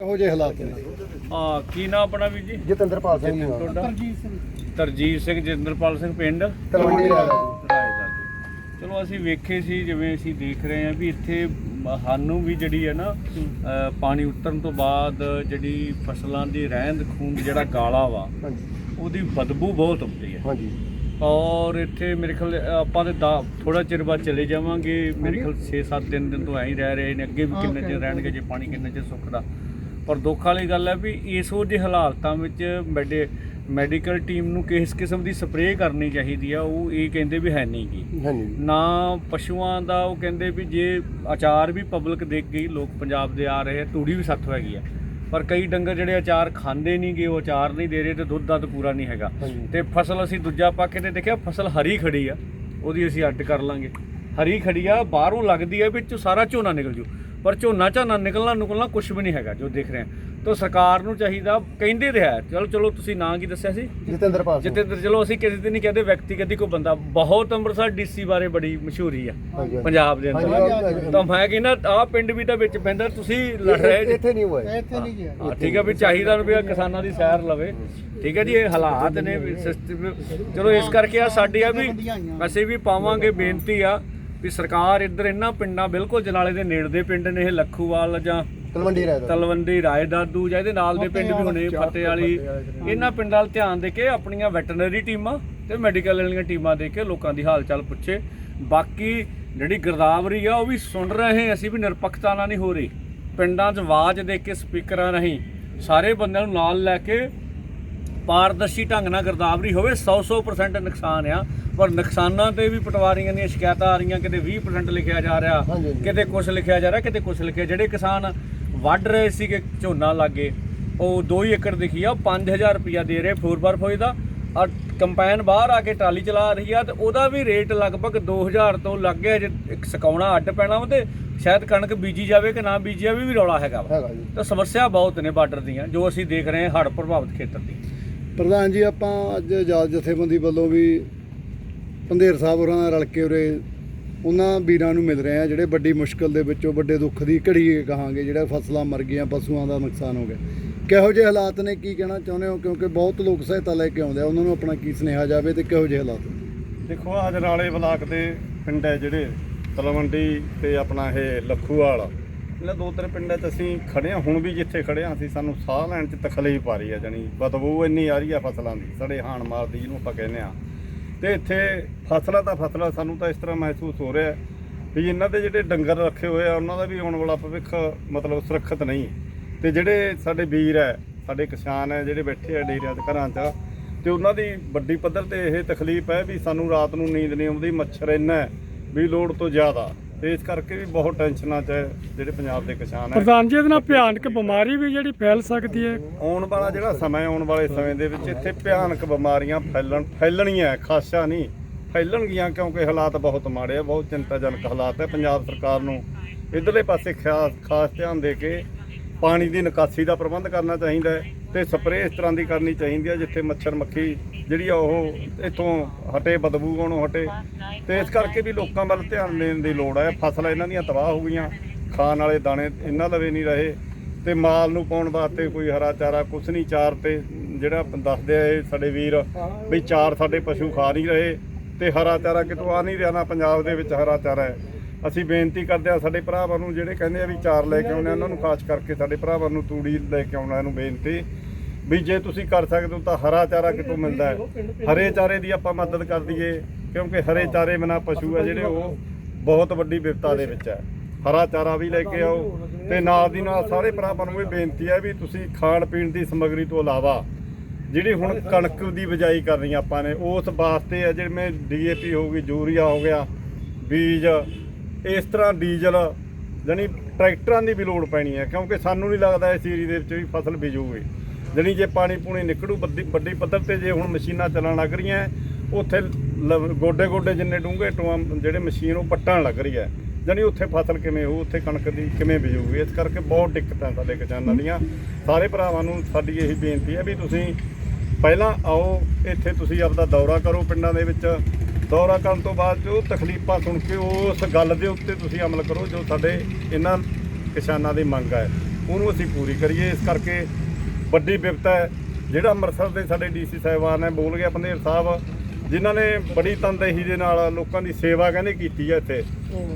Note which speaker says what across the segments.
Speaker 1: ਇਹੋ ਜਿਹੇ ਹਾਲਾਤ ਨੇ।
Speaker 2: ਆ ਕੀ ਨਾਮ ਆਪਣਾ ਵੀ ਜੀ?
Speaker 1: ਜਤਿੰਦਰਪਾਲ ਸਿੰਘ ਜੀ।
Speaker 2: ਤੁਹਾਡਾ? ਤਰਜੀਤ ਸਿੰਘ। ਜਿੰਦਰਪਾਲ ਸਿੰਘ ਪਿੰਡ?
Speaker 1: ਤਲਵੰਡੀ ਰਾਜ
Speaker 2: ਰਾਏਦਾਰ ਦੇ। ਚਲੋ ਅਸੀਂ ਵੇਖੇ ਸੀ ਜਿਵੇਂ ਅਸੀਂ ਦੇਖ ਰਹੇ ਹਾਂ ਵੀ ਇੱਥੇ ਸਾਨੂੰ ਵੀ ਜਿਹੜੀ ਹੈ ਨਾ ਪਾਣੀ ਉਤਰਨ ਤੋਂ ਬਾਅਦ ਜਿਹੜੀ ਫਸਲਾਂ ਦੀ ਰਹਿੰਦ ਖੂੰਦ ਜਿਹੜਾ ਗਾਲਾ ਵਾ
Speaker 1: ਹਾਂਜੀ।
Speaker 2: ਉਹਦੀ ਬਦਬੂ ਬਹੁਤ ਆਉਂਦੀ ਹੈ।
Speaker 1: ਹਾਂਜੀ।
Speaker 2: ਔਰ ਇੱਥੇ ਮੇਰੇ ਖਿਆਲ ਆਪਾਂ ਤੇ ਥੋੜਾ ਚਿਰ ਬਾਅਦ ਚਲੇ ਜਾਵਾਂਗੇ। ਮੇਰੇ ਖਿਆਲ 6-7 ਦਿਨ ਦਿਨ ਤੋਂ ਐਂ ਹੀ ਰਹਿ ਰਹੇ ਨੇ। ਅੱਗੇ ਵੀ ਕਿੰਨੇ ਚਿਰ ਰਹਿਣਗੇ ਜੇ ਪਾਣੀ ਕਿੰਨੇ ਚਿਰ ਸੁੱਕਦਾ। ਪਰ ਦੁੱਖ ਵਾਲੀ ਗੱਲ ਹੈ ਵੀ ਇਸ ਜਿਹੇ ਹਾਲਾਤਾਂ ਵਿੱਚ ਮੈਡੀ ਮੈਡੀਕਲ ਟੀਮ ਨੂੰ ਕਿਸ ਕਿਸਮ ਦੀ ਸਪਰੇਅ ਕਰਨੀ ਚਾਹੀਦੀ ਆ ਉਹ ਇਹ ਕਹਿੰਦੇ ਵੀ ਹੈ ਨਹੀਂ
Speaker 1: ਹਾਂਜੀ।
Speaker 2: ਨਾ ਪਸ਼ੂਆਂ ਦਾ ਉਹ ਕਹਿੰਦੇ ਵੀ ਜੇ ਅਚਾਰ ਵੀ ਪਬਲਿਕ ਦੇਖ ਗਈ ਲੋਕ ਪੰਜਾਬ ਦੇ ਆ ਰਹੇ ਤੂੜੀ ਵੀ ਸੱਤ ਹੈਗੀ ਆ। ਪਰ ਕਈ ਡੰਗਰ ਜਿਹੜੇ ਅਚਾਰ ਖਾਂਦੇ ਨਹੀਂਗੇ ਉਹ ਅਚਾਰ ਨਹੀਂ ਦੇ ਰਹੇ ਤੇ ਦੁੱਧ ਦਾ ਤਾਂ ਪੂਰਾ ਨਹੀਂ ਹੈਗਾ। ਤੇ ਫਸਲ ਅਸੀਂ ਦੂਜਾ ਪਾ ਕੇ ਤੇ ਦੇਖਿਆ ਫਸਲ ਹਰੀ ਖੜੀ ਆ ਉਹਦੀ ਅਸੀਂ ਅੱਡ ਕਰ ਲਾਂਗੇ। ਹਰੀ ਖੜੀ ਆ ਬਾਹਰੋਂ ਲੱਗਦੀ ਆ ਵਿੱਚੋਂ ਸਾਰਾ ਝੋਨਾ ਨਿਕਲ ਜੂ। ਪਰ ਝੋਨਾ ਝਾਨਾ ਨਿਕਲਣਾ ਨਿਕਲਣਾ ਕੁਝ ਵੀ ਨਹੀਂ ਹੈਗਾ ਜੋ ਦੇਖ ਰਹੇ। ਹਾਂ ਤਾਂ ਸਰਕਾਰ ਨੂੰ ਚਾਹੀਦਾ ਕਹਿੰਦੇ ਰਿਹਾ ਚਲੋ ਚਲੋ ਤੁਸੀਂ ਨਾਂ ਕੀ ਦੱਸਿਆ ਸੀ?
Speaker 1: ਜਤਿੰਦਰਪਾਲ ਸਿੰਘ।
Speaker 2: ਜਿੱਤੇ ਚਲੋ ਅਸੀਂ ਕਿਸੇ ਤੇ ਨਹੀਂ ਕਹਿੰਦੇ ਵਿਅਕਤੀਗਤ ਕੋਈ ਬੰਦਾ। ਬਹੁਤ ਅੰਮ੍ਰਿਤਸਰ ਡੀਸੀ ਬਾਰੇ ਬੜੀ ਮਸ਼ਹੂਰੀ ਆ। ਪੰਜਾਬ ਦੇ ਅੰਦਰ। ਤਾਂ ਮੈਂ ਕਹਿੰਦਾ ਆਹ ਪਿੰਡ ਵੀ ਤਾਂ ਵਿੱਚ ਪੈਂਦਾ ਤੁਸੀਂ ਲੜ ਰਹੇ ਜੀ।
Speaker 1: ਇੱਥੇ ਨਹੀਂ ਹੋਇਆ।
Speaker 3: ਇੱਥੇ ਨਹੀਂ ਗਿਆ।
Speaker 2: ਹਾਂ, ਠੀਕ ਹੈ ਵੀ ਚਾਹੀਦਾ ਵੀ ਇਹ ਕਿਸਾਨਾਂ ਦੀ ਸੈਰ ਲਵੇ। ਠੀਕ ਹੈ ਜੀ ਇਹ ਹਾਲਾਤ ਨੇ ਵੀ ਸਿਸਟਮ ਚਲੋ ਇਸ ਕਰਕੇ ਆ ਸਾਡੀ ਆ ਵੀ ਅਸੀਂ ਵੀ ਪਾਵਾਂਗੇ ਬੇਨਤੀ ਆ। ਵੀ ਸਰਕਾਰ ਇੱਧਰ ਇਹਨਾਂ ਪਿੰਡਾਂ ਬਿਲਕੁਲ ਜਨਾਲੇ ਦੇ ਨੇੜੇ ਦੇ ਪਿੰਡ ਨੇ ਇਹ ਲੱਖੂਵਾਲ ਜਾਂ
Speaker 1: ਤਲਵੰਡੀ ਰਾਜ ਦਾ।
Speaker 2: ਤਲਵੰਡੀ ਰਾਏਦਾਦੂ ਜਾਂ ਇਹਦੇ ਨਾਲ ਦੇ ਪਿੰਡ ਵੀ ਹੋਣੇ ਫਤਿਹ ਵਾਲੀ। ਇਹਨਾਂ ਪਿੰਡਾਂ ਵੱਲ ਧਿਆਨ ਦੇ ਕੇ ਆਪਣੀਆਂ ਵੈਟਰਨਰੀ ਟੀਮਾਂ ਤੇ ਮੈਡੀਕਲ ਵਾਲੀਆਂ ਟੀਮਾਂ ਦੇ ਕੇ ਲੋਕਾਂ ਦੀ ਹਾਲ ਚਾਲ ਪੁੱਛੇ। ਬਾਕੀ ਜਿਹੜੀ ਗਿਰਦਾਵਰੀ ਆ ਉਹ ਵੀ ਸੁਣ ਰਹੇ ਅਸੀਂ ਵੀ ਨਿਰਪੱਖਤਾ ਨਾਲ ਨਹੀਂ ਹੋ ਰਹੀ। ਪਿੰਡਾਂ 'ਚ ਆਵਾਜ਼ ਦੇ ਕੇ ਸਪੀਕਰਾਂ ਰਾਹੀਂ ਸਾਰੇ ਬੰਦਿਆਂ ਨੂੰ ਨਾਲ ਲੈ ਕੇ ਪਾਰਦਰਸ਼ੀ ਢੰਗ ਨਾਲ ਗਿਰਦਾਵਰੀ ਹੋਵੇ 100-100% ਨੁਕਸਾਨ ਆ। ਪਰ ਨੁਕਸਾਨਾਂ ਤੇ ਵੀ ਪਟਵਾਰੀਆਂ ਦੀਆਂ ਸ਼ਿਕਾਇਤਾਂ ਆ ਰਹੀਆਂ ਕਿਤੇ 20% ਲਿਖਿਆ ਜਾ ਰਿਹਾ। ਕਿਤੇ ਕੁਝ ਲਿਖਿਆ ਜਾ ਰਿਹਾ ਕਿਤੇ ਕੁਝ ਲਿਖਿਆ। ਜਿਹੜੇ ਕਿਸਾਨ ਵੱਢ ਰਹੇ ਸੀਗੇ ਝੋਨਾ ਲਾਗੇ ਉਹ 2 ਏਕੜ ਦਿਖੀ ਆ ਉਹ 5000 ਰੁਪਇਆ ਦੇ ਰਹੇ ਫੋਰ ਫੋਈ ਦਾ। ਔਰ ਕੰਪਾਈਨ ਬਾਹਰ ਆ ਕੇ ਟਰਾਲੀ ਚਲਾ ਰਹੀ ਆ ਤੇ ਉਹਦਾ ਵੀ ਰੇਟ ਲਗਭਗ 2000 ਤੋਂ ਲੱਗ ਗਿਆ ਜੇ ਇੱਕ ਸਕਾਉਣਾ ਅੱਡ ਪੈਣਾ ਵਾ ਤੇ ਸ਼ਾਇਦ ਕਣਕ ਬੀਜੀ ਜਾਵੇ ਕਿ ਨਾ ਬੀਜੀ ਜਾਵੇ ਵੀ ਰੌਲਾ ਹੈਗਾ ਤਾਂ ਸਮੱਸਿਆ ਬਹੁਤ ਨੇ ਬਾਰਡਰ ਦੀਆਂ ਜੋ ਅਸੀਂ ਦੇਖ ਰਹੇ ਹਾਂ ਹੜ੍ਹ ਪ੍ਰਭਾਵਿਤ ਖੇਤਰ ਦੀ।
Speaker 4: ਪ੍ਰਧਾਨ ਜੀ, ਆਪਾਂ ਅੱਜ ਆਜ਼ਾਦ ਜਥੇਬੰਦੀ ਵੱਲੋਂ ਵੀ ਪੰਧੇਰ ਸਾਹਿਬ ਹੋਰਾਂ ਨਾਲ ਰਲ ਕੇ ਉਰੇ ਉਹਨਾਂ ਵੀਰਾਂ ਨੂੰ ਮਿਲ ਰਹੇ ਆ ਜਿਹੜੇ ਵੱਡੀ ਮੁਸ਼ਕਲ ਦੇ ਵਿੱਚੋਂ ਵੱਡੇ ਦੁੱਖ ਦੀ ਘੜੀ ਕਹਾਂਗੇ, ਜਿਹੜਾ ਫਸਲਾਂ ਮਰ ਗਈਆਂ, ਪਸ਼ੂਆਂ ਦਾ ਨੁਕਸਾਨ ਹੋ ਗਿਆ। ਕਿਹੋ ਜਿਹੇ ਹਾਲਾਤ ਨੇ, ਕੀ ਕਹਿਣਾ ਚਾਹੁੰਦੇ ਹੋ? ਕਿਉਂਕਿ ਬਹੁਤ ਲੋਕ ਸਹਾਇਤਾ ਲੈ ਕੇ ਆਉਂਦੇ ਆ, ਉਹਨਾਂ ਨੂੰ ਆਪਣਾ ਕੀ ਸੁਨੇਹਾ ਜਾਵੇ ਤੇ ਕਿਹੋ ਜਿਹੇ ਹਾਲਾਤ
Speaker 5: ਦੇਖੋ ਆ ਜਨਾਲੇ ਬਲਾਕ ਦੇ ਪਿੰਡ ਹੈ ਜਿਹੜੇ ਤਲਵੰਡੀ ਤੇ ਆਪਣਾ ਇਹ ਲੱਖੂਵਾਲ। ਇਹਨਾਂ ਦੋ ਤਿੰਨ ਪਿੰਡਾਂ 'ਚ ਅਸੀਂ ਖੜੇ ਹਾਂ, ਹੁਣ ਵੀ ਜਿੱਥੇ ਖੜੇ ਹਾਂ, ਅਸੀਂ ਸਾਨੂੰ ਸਾਹ ਲੈਣ 'ਚ ਤਕਲੀਫ ਆ ਰਹੀ ਹੈ ਜਾਨੀ ਬਦਬੂ ਇੰਨੀ ਆ ਰਹੀ ਆ ਫਸਲਾਂ ਦੀ, ਸੜੇ ਹਾਣ ਮਾਰਦੀ ਜਿਹਨੂੰ ਆਪਾਂ ਕਹਿੰਦੇ ਆ ਤੇ ਇੱਥੇ ਫਸਲਾਂ ਤਾਂ ਫਸਲਾਂ, ਸਾਨੂੰ ਤਾਂ ਇਸ ਤਰ੍ਹਾਂ ਮਹਿਸੂਸ ਹੋ ਰਿਹਾ ਵੀ ਇਹਨਾਂ ਦੇ ਜਿਹੜੇ ਡੰਗਰ ਰੱਖੇ ਹੋਏ ਆ, ਉਹਨਾਂ ਦਾ ਵੀ ਆਉਣ ਵਾਲਾ ਭਵਿੱਖ ਮਤਲਬ ਸੁਰੱਖਿਅਤ ਨਹੀਂ। ਤੇ ਜਿਹੜੇ ਸਾਡੇ ਵੀਰ ਹੈ, ਸਾਡੇ ਕਿਸਾਨ ਹੈ, ਜਿਹੜੇ ਬੈਠੇ ਆ ਡੇਰਿਆਂ 'ਚ, ਘਰਾਂ 'ਚ, ਤੇ ਉਹਨਾਂ ਦੀ ਵੱਡੀ ਪੱਧਰ ਤੇ ਇਹ ਤਕਲੀਫ ਹੈ ਵੀ ਸਾਨੂੰ ਰਾਤ ਨੂੰ ਨੀਂਦ ਨਹੀਂ ਆਉਂਦੀ, ਮੱਛਰ ਇੰਨਾ ਵੀ ਲੋੜ ਤੋਂ ਜ਼ਿਆਦਾ। ਤੇ ਇਸ ਕਰਕੇ ਵੀ ਬਹੁਤ ਟੈਨਸ਼ਨਾਂ 'ਚ ਹੈ ਜਿਹੜੇ ਪੰਜਾਬ ਦੇ ਕਿਸਾਨ ਹੈ
Speaker 3: ਪ੍ਰਧਾਨ ਜੀ ਇਹਦੇ ਨਾਲ ਭਿਆਨਕ ਬਿਮਾਰੀ ਵੀ ਜਿਹੜੀ ਫੈਲ ਸਕਦੀ ਹੈ।
Speaker 5: ਆਉਣ ਵਾਲਾ ਜਿਹੜਾ ਸਮਾਂ ਆਉਣ ਵਾਲੇ ਸਮੇਂ ਦੇ ਵਿੱਚ ਇੱਥੇ ਭਿਆਨਕ ਬਿਮਾਰੀਆਂ ਫੈਲਣ ਫੈਲਣੀਆਂ ਖਾਸਾ ਨਹੀਂ ਫੈਲਣਗੀਆਂ ਕਿਉਂਕਿ ਹਾਲਾਤ ਬਹੁਤ ਮਾੜੇ ਆ ਬਹੁਤ ਚਿੰਤਾਜਨਕ ਹਾਲਾਤ ਹੈ। ਪੰਜਾਬ ਸਰਕਾਰ ਨੂੰ ਇਧਰਲੇ ਪਾਸੇ ਖਾਸ ਖਾਸ ਧਿਆਨ ਦੇ ਕੇ ਪਾਣੀ ਦੀ ਨਿਕਾਸੀ ਦਾ ਪ੍ਰਬੰਧ ਕਰਨਾ ਚਾਹੀਦਾ ਹੈ। ਤੇ ਸਪਰੇਅ ਇਸ ਤਰ੍ਹਾਂ ਦੀ ਕਰਨੀ ਚਾਹੀਦੀ ਹੈ ਜਿੱਥੇ ਮੱਛਰ ਮੱਖੀ ਜਿਹੜੀ ਆ ਉਹ ਇੱਥੋਂ ਹਟੇ, ਬਦਬੂ ਆਉਣੋਂ ਹਟੇ। ਤੇ ਇਸ ਕਰਕੇ ਵੀ ਲੋਕਾਂ ਵੱਲ ਧਿਆਨ ਦੇਣ ਦੀ ਲੋੜ ਹੈ ਫਸਲਾਂ ਇਹਨਾਂ ਦੀਆਂ ਤਬਾਹ ਹੋ ਗਈਆਂ। ਖਾਣ ਵਾਲੇ ਦਾਣੇ ਇਹਨਾਂ ਲਵੇ ਨਹੀਂ ਰਹੇ। ਤੇ ਮਾਲ ਨੂੰ ਪਾਉਣ ਵਾਸਤੇ ਕੋਈ ਹਰਾ ਚਾਰਾ ਕੁਛ ਨਹੀਂ, ਚਾਰ ਤੇ ਜਿਹੜਾ ਦੱਸਦੇ ਆ ਇਹ ਸਾਡੇ ਵੀਰ ਵੀ ਚਾਰ ਸਾਡੇ ਪਸ਼ੂ ਖਾ ਨਹੀਂ ਰਹੇ। ਤੇ ਹਰਾ ਚਾਰਾ ਕਿਤੋਂ ਆ ਨਹੀਂ ਰਿਹਾ ਨਾ ਪੰਜਾਬ ਦੇ ਵਿੱਚ ਹਰਾ ਚਾਰਾ ਹੈ। ਅਸੀਂ ਬੇਨਤੀ ਕਰਦੇ ਆ ਸਾਡੇ ਭਰਾਵਾਂ ਨੂੰ ਜਿਹੜੇ ਕਹਿੰਦੇ ਆ ਵੀ ਚਾਰ ਲੈ ਕੇ ਆਉਣੇ ਆ, ਉਹਨਾਂ ਨੂੰ ਖਾਸ ਕਰਕੇ ਸਾਡੇ ਭਰਾਵਾਂ ਨੂੰ ਤੂੜੀ ਲੈ ਕੇ ਆਉਣਾ ਨੂੰ ਬੇਨਤੀ। ਵੀ ਜੇ ਤੁਸੀਂ ਕਰ ਸਕਦੇ ਹੋ ਤਾਂ ਹਰਾ ਚਾਰਾ ਕਿਤੋਂ ਮਿਲਦਾ ਹੈ। ਹਰੇ ਚਾਰੇ ਦੀ ਆਪਾਂ ਮਦਦ ਕਰ ਦਈਏ ਕਿਉਂਕਿ ਹਰੇ ਚਾਰੇ ਬਿਨਾ ਪਸ਼ੂ ਆ ਜਿਹੜੇ ਉਹ ਬਹੁਤ ਵੱਡੀ ਵਿਪਤਾ ਦੇ ਵਿੱਚ ਹੈ। ਹਰਾ ਚਾਰਾ ਵੀ ਲੈ ਕੇ ਆਓ ਤੇ ਨਾਲ ਦੀ ਨਾਲ ਸਾਰੇ ਭਰਾਵਾਂ ਨੂੰ ਇਹ ਬੇਨਤੀ ਹੈ ਵੀ ਤੁਸੀਂ ਖਾਣ ਪੀਣ ਦੀ ਸਮੱਗਰੀ ਤੋਂ ਇਲਾਵਾ ਜਿਹੜੀ ਹੁਣ ਕਣਕ ਦੀ ਬਿਜਾਈ ਕਰਨੀ ਆਪਾਂ ਨੇ ਉਸ ਵਾਸਤੇ ਆ ਜਿਵੇਂ ਡੀਏਪੀ ਹੋ ਗਈ ਯੂਰੀਆ ਹੋ ਗਿਆ ਬੀਜ ਇਸ ਤਰ੍ਹਾਂ ਡੀਜ਼ਲ ਜਾਣੀ ਟਰੈਕਟਰਾਂ ਦੀ ਵੀ ਲੋੜ ਪੈਣੀ ਹੈ ਕਿਉਂਕਿ ਸਾਨੂੰ ਨਹੀਂ ਲੱਗਦਾ ਇਸ ਏਰੀਏ ਦੇ ਵਿੱਚ ਵੀ ਫਸਲ ਬੀਜੂਗੀ। ਜਾਣੀ ਜੇ ਪਾਣੀ ਪੂਣੀ ਨਿਕਲੂ ਵੱਡੀ ਵੱਡੀ ਪੱਧਰ ਤੇ ਜੇ ਹੁਣ ਮਸ਼ੀਨਾਂ ਚੱਲਣ ਲੱਗ ਰਹੀਆਂ ਉੱਥੇ ਗੋਡੇ ਗੋਡੇ ਜਿੰਨੇ ਡੂੰਘੇ ਟੋਆ ਜਿਹੜੇ ਮਸ਼ੀਨ ਉਹ ਪੱਟਣ ਲੱਗ ਰਹੀ ਹੈ। ਜਾਣੀ ਉੱਥੇ ਫਸਲ ਕਿਵੇਂ ਹੋਊ ਉੱਥੇ ਕਣਕ ਦੀ ਕਿਵੇਂ ਬੀਜੂਗੀ ਇਸ ਕਰਕੇ ਬਹੁਤ ਦਿੱਕਤਾਂ ਸਾਡੇ ਕਿਸਾਨਾਂ ਦੀਆਂ। ਸਾਰੇ ਭਰਾਵਾਂ ਨੂੰ ਸਾਡੀ ਇਹੀ ਬੇਨਤੀ ਹੈ ਵੀ ਤੁਸੀਂ ਪਹਿਲਾਂ ਆਓ ਇੱਥੇ ਤੁਸੀਂ ਆਪਦਾ ਦੌਰਾ ਕਰੋ ਪਿੰਡਾਂ ਦੇ ਵਿੱਚ। ਦੌਰਾ ਕਰਨ ਤੋਂ ਬਾਅਦ ਜੋ ਤਕਲੀਫਾਂ ਸੁਣ ਕੇ ਉਸ ਗੱਲ ਦੇ ਉੱਤੇ ਤੁਸੀਂ ਅਮਲ ਕਰੋ ਜੋ ਸਾਡੇ ਇਹਨਾਂ ਕਿਸਾਨਾਂ ਦੀ ਮੰਗ ਹੈ ਉਹਨੂੰ ਅਸੀਂ ਪੂਰੀ ਕਰੀਏ। ਇਸ ਕਰਕੇ ਵੱਡੀ ਬਿਪਤਾ ਹੈ ਜਿਹੜਾ ਅੰਮ੍ਰਿਤਸਰ ਦੇ ਸਾਡੇ ਡੀਸੀ ਸਾਹਿਬਾਨ ਨੇ ਬੋਲ ਗਿਆ ਪੰਦੇਰ ਸਾਹਿਬ ਜਿਨ੍ਹਾਂ ਨੇ ਬੜੀ ਤਨਦੇਹੀ ਦੇ ਨਾਲ ਲੋਕਾਂ ਦੀ ਸੇਵਾ ਕਹਿੰਦੇ ਕੀਤੀ ਹੈ ਇੱਥੇ।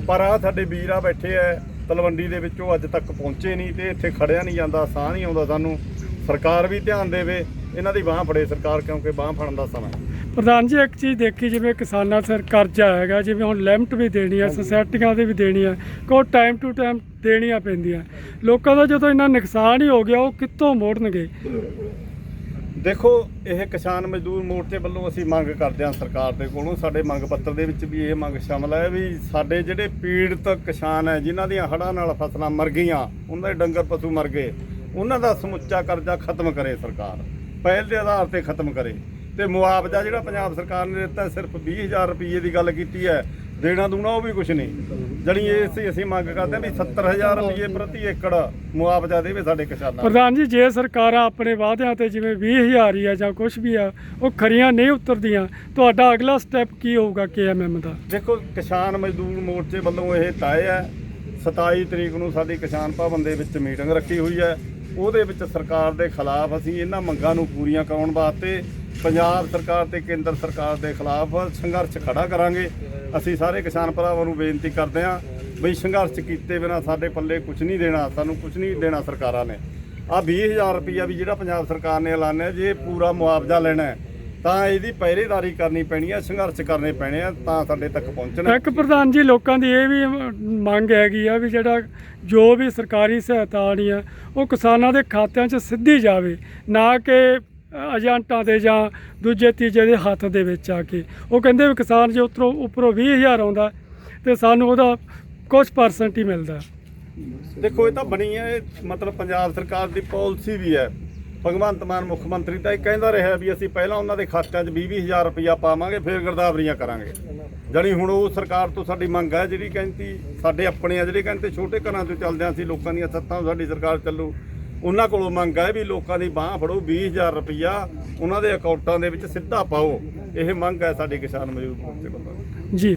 Speaker 5: ਪਰ ਆ ਸਾਡੇ ਵੀਰ ਆ ਬੈਠੇ ਐ ਤਲਵੰਡੀ ਦੇ ਵਿੱਚੋਂ ਅੱਜ ਤੱਕ ਪਹੁੰਚੇ ਨਹੀਂ ਤੇ ਇੱਥੇ ਖੜਿਆ ਨਹੀਂ ਜਾਂਦਾ ਸਾਹ ਨਹੀਂ ਆਉਂਦਾ ਸਾਨੂੰ। ਸਰਕਾਰ ਵੀ ਧਿਆਨ ਦੇਵੇ ਇਹਨਾਂ ਦੀ ਬਾਹ ਫੜੇ ਸਰਕਾਰ ਕਿਉਂਕਿ ਬਾਹ ਫੜਨ ਦਾ ਸਮਾਂ ਹੈ।
Speaker 3: ਪ੍ਰਧਾਨ ਜੀ ਇੱਕ ਚੀਜ਼ ਦੇਖੀ ਜਿਵੇਂ ਕਿਸਾਨਾਂ ਸਿਰ ਕਰਜ਼ਾ ਹੈਗਾ ਜਿਵੇਂ ਹੁਣ ਲਿਮਟ ਵੀ ਦੇਣੀ ਹੈ ਸੁਸਾਇਟੀਆਂ ਦੇ ਵੀ ਦੇਣੀ ਹੈ ਕੋ ਟਾਈਮ ਟੂ ਟਾਈਮ ਦੇਣੀਆਂ ਪੈਂਦੀਆਂ। ਲੋਕਾਂ ਦਾ ਜਦੋਂ ਇੰਨਾ ਨੁਕਸਾਨ ਹੀ ਹੋ ਗਿਆ ਉਹ ਕਿੱਥੋਂ ਮੋੜਨਗੇ?
Speaker 5: ਦੇਖੋ ਇਹ ਕਿਸਾਨ ਮਜ਼ਦੂਰ ਮੋਰਚੇ ਵੱਲੋਂ ਅਸੀਂ ਮੰਗ ਕਰਦੇ ਹਾਂ ਸਰਕਾਰ ਦੇ ਕੋਲੋਂ ਸਾਡੇ ਮੰਗ ਪੱਤਰ ਦੇ ਵਿੱਚ ਵੀ ਇਹ ਮੰਗ ਸ਼ਾਮਲ ਹੈ ਵੀ ਸਾਡੇ ਜਿਹੜੇ ਪੀੜਤ ਕਿਸਾਨ ਹੈ ਜਿਨ੍ਹਾਂ ਦੀਆਂ ਹੜ੍ਹਾਂ ਨਾਲ ਫਸਲਾਂ ਮਰ ਗਈਆਂ ਉਹਨਾਂ ਦੇ ਡੰਗਰ ਪਸ਼ੂ ਮਰ ਗਏ ਉਹਨਾਂ ਦਾ ਸਮੁੱਚਾ ਕਰਜ਼ਾ ਖਤਮ ਕਰੇ ਸਰਕਾਰ। ਪਹਿਲ ਦੇ ਆਧਾਰ ਤੇ ਖਤਮ ਕਰੇ। ਤੇ ਮੁਆਵਜ਼ਾ ਜਿਹੜਾ ਪੰਜਾਬ ਸਰਕਾਰ ਨੇ ਦਿੱਤਾ ਸਿਰਫ 20000 ਰੁਪਏ ਦੀ ਗੱਲ ਕੀਤੀ ਹੈ। ਦੇਣਾ ਦੂਣਾ ਉਹ ਵੀ ਕੁਝ ਨਹੀਂ। ਜਣੀ ਇਹ ਅਸੀਂ ਅਸੀਂ ਮੰਗ ਕਰਦੇ ਹਾਂ ਵੀ 70000 ਰੁਪਏ ਪ੍ਰਤੀ ਏਕੜ ਮੁਆਵਜ਼ਾ ਦੇਵੇ ਸਾਡੇ ਕਿਸਾਨਾਂ
Speaker 3: ਪ੍ਰਧਾਨ ਜੀ ਜੇ ਸਰਕਾਰਾਂ ਆਪਣੇ ਵਾਅਦਿਆਂ ਤੇ ਜਿਵੇਂ 20000 ਹੀ ਆ ਜਾਂ ਕੁਝ ਵੀ ਆ ਉਹ ਖਰੀਆਂ ਨਹੀਂ ਉਤਰਦੀਆਂ ਤੁਹਾਡਾ ਅਗਲਾ ਸਟੈਪ ਕੀ ਹੋਊਗਾ ਕੇਐਮਐਮ ਦਾ?
Speaker 5: ਦੇਖੋ ਕਿਸਾਨ ਮਜ਼ਦੂਰ ਮੋਰਚੇ ਵੱਲੋਂ ਇਹ ਤੈਅ ਹੈ। 27 ਤਰੀਕ ਨੂੰ ਸਾਡੀ ਕਿਸਾਨ ਭਵਨ ਦੇ ਵਿੱਚ ਮੀਟਿੰਗ ਰੱਖੀ ਹੋਈ ਹੈ। ਉਹਦੇ ਵਿੱਚ ਸਰਕਾਰ ਦੇ ਖਿਲਾਫ ਅਸੀਂ ਇਹਨਾਂ ਮੰਗਾਂ ਨੂੰ ਪੂਰੀਆਂ ਕਰਾਉਣ ਵਾਸਤੇ ਪੰਜਾਬ ਸਰਕਾਰ ਤੇ ਕੇਂਦਰ ਸਰਕਾਰ ਦੇ ਖਿਲਾਫ ਸੰਘਰਸ਼ ਖੜਾ ਕਰਾਂਗੇ। ਅਸੀਂ ਸਾਰੇ ਕਿਸਾਨ ਭਰਾਵਾਂ ਨੂੰ ਬੇਨਤੀ ਕਰਦੇ ਹਾਂ ਬਈ ਸੰਘਰਸ਼ ਕੀਤੇ ਬਿਨਾ ਸਾਡੇ ਪੱਲੇ ਕੁਝ ਨਹੀਂ ਦੇਣਾ, ਸਾਨੂੰ ਕੁਝ ਨਹੀਂ ਦੇਣਾ ਸਰਕਾਰਾਂ ਨੇ। ਆ 20000 ਰੁਪਈਆ ਵੀ ਜਿਹੜਾ ਪੰਜਾਬ ਸਰਕਾਰ ਨੇ ਐਲਾਨਿਆ, ਜੇ ਪੂਰਾ ਮੁਆਵਜ਼ਾ ਲੈਣਾ ਹੈ ਤਾਂ ਇਹਦੀ ਪਹਿਰੇਦਾਰੀ ਕਰਨੀ ਪੈਣੀ ਹੈ ਸੰਘਰਸ਼ ਕਰਨੇ ਪੈਣੇ ਆ ਤਾਂ ਸਾਡੇ ਤੱਕ ਪਹੁੰਚਣਾ।
Speaker 3: ਇੱਕ ਪ੍ਰਧਾਨ ਜੀ ਲੋਕਾਂ ਦੀ ਇਹ ਵੀ ਮੰਗ ਹੈਗੀ ਆ ਵੀ ਜਿਹੜਾ ਜੋ ਵੀ ਸਰਕਾਰੀ ਸਹਾਇਤਾ ਆਣੀ ਆ ਉਹ ਕਿਸਾਨਾਂ ਦੇ ਖਾਤਿਆਂ 'ਚ ਸਿੱਧੀ ਜਾਵੇ ਨਾ ਕਿ ਏਜੰਟਾਂ ਦੇ ਜਾਂ ਦੂਜੇ ਤੀਜੇ ਦੇ ਹੱਥ ਦੇ ਵਿੱਚ ਆ ਕੇ। ਉਹ ਕਹਿੰਦੇ ਵੀ ਕਿਸਾਨ ਜੇ ਉੱਪਰੋਂ ਉੱਪਰੋਂ 20000 ਆਉਂਦਾ ਤੇ ਸਾਨੂੰ ਉਹਦਾ ਕੁਝ ਪਰਸੈਂਟ ਹੀ ਮਿਲਦਾ।
Speaker 5: ਦੇਖੋ ਇਹ ਤਾਂ ਬਣੀ ਹੈ ਇਹ ਮਤਲਬ ਪੰਜਾਬ ਸਰਕਾਰ ਦੀ ਪਾਲਿਸੀ ਵੀ ਹੈ। ਭਗਵੰਤ ਮਾਨ ਮੁੱਖ ਮੰਤਰੀ ਤਾਂ ਇਹ ਕਹਿੰਦਾ ਰਿਹਾ ਵੀ ਅਸੀਂ ਪਹਿਲਾਂ ਉਹਨਾਂ ਦੇ ਖਾਤਿਆਂ 'ਚ 20-20000 ਰੁਪਇਆ ਪਾਵਾਂਗੇ, ਫਿਰ ਗਿਰਦਾਵਰੀਆਂ ਕਰਾਂਗੇ। ਜਣੀ ਹੁਣ ਉਹ ਸਰਕਾਰ ਤੋਂ ਸਾਡੀ ਮੰਗ ਹੈ ਜਿਹੜੀ ਕਹਿੰਦੀ, ਸਾਡੇ ਆਪਣੇ ਆ ਜਿਹੜੇ ਕਹਿੰਦੇ ਛੋਟੇ ਘਰਾਂ ਤੋਂ ਚੱਲਦੇ ਹਾਂ ਅਸੀਂ, ਲੋਕਾਂ ਦੀਆਂ ਸੱਤਾਂ ਸਾਡੀ ਸਰਕਾਰ ਚੱਲੂ। ਉਹਨਾਂ ਕੋਲੋਂ ਮੰਗ ਹੈ ਵੀ ਲੋਕਾਂ ਦੀ ਬਾਹ ਫੜੋ 20000 ਰੁਪਇਆ ਉਹਨਾਂ ਦੇ ਅਕਾਊਂਟਾਂ ਦੇ ਵਿੱਚ ਸਿੱਧਾ ਪਾਓ। ਇਹ ਮੰਗ ਹੈ ਸਾਡੇ ਕਿਸਾਨ ਮਜ਼ਦੂਰ ਮੋਰਚੇ ਵੱਲੋਂ।
Speaker 3: ਜੀ